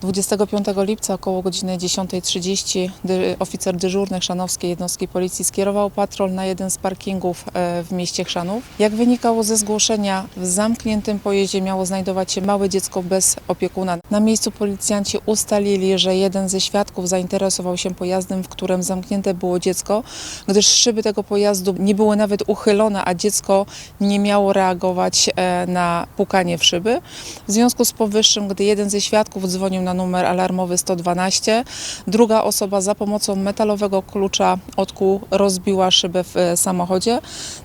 25 lipca około godziny 10.30 dy, oficer dyżurny Chrzanowskiej Jednostki Policji skierował patrol na jeden z parkingów e, w mieście Chrzanów. Jak wynikało ze zgłoszenia, w zamkniętym pojeździe miało znajdować się małe dziecko bez opiekuna. Na miejscu policjanci ustalili, że jeden ze świadków zainteresował się pojazdem, w którym zamknięte było dziecko, gdyż szyby tego pojazdu nie były nawet uchylone, a dziecko nie miało reagować e, na pukanie w szyby. W związku z powyższym, gdy jeden ze świadków dzwonił na numer alarmowy 112, druga osoba za pomocą metalowego klucza od kół rozbiła szybę w e, samochodzie.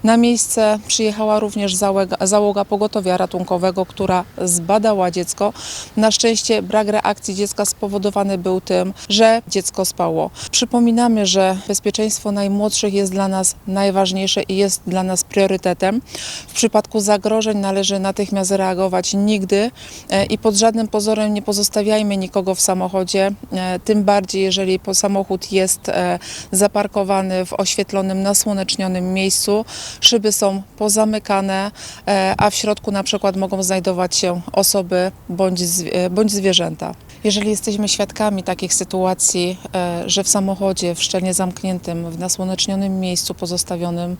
Na miejsce przyjechała również załoga, załoga pogotowia ratunkowego, która zbadała dziecko. Na szczęście brak reakcji dziecka spowodowany był tym, że dziecko spało. Przypominamy, że bezpieczeństwo najmłodszych jest dla nas najważniejsze i jest dla nas priorytetem. W przypadku zagrożeń należy natychmiast reagować nigdy e, i pod żadnym pozorem nie pozostawiajmy nikogo w samochodzie, e, tym bardziej jeżeli samochód jest e, zaparkowany w oświetlonym, nasłonecznionym miejscu. Szyby są pozamykane, e, a w środku na przykład mogą znajdować się osoby bądź, bądź zwierzęta. Jeżeli jesteśmy świadkami takich sytuacji, że w samochodzie w szczelnie zamkniętym, w nasłonecznionym miejscu pozostawionym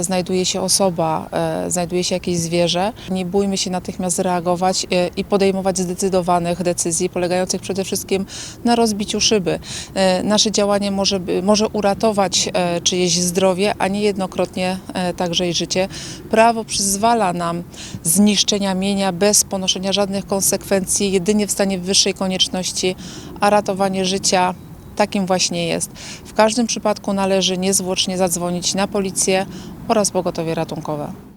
znajduje się osoba, znajduje się jakieś zwierzę, nie bójmy się natychmiast reagować i podejmować zdecydowanych decyzji polegających przede wszystkim na rozbiciu szyby. E, Nasze działanie może, może uratować e, czyjeś zdrowie, a niejednokrotnie e, także i życie. Prawo przyzwala nam zniszczenia mienia bez ponoszenia żadnych konsekwencji, jedynie w stanie wyższej konieczności, a ratowanie życia takim właśnie jest. W każdym przypadku należy niezwłocznie zadzwonić na policję oraz pogotowie ratunkowe.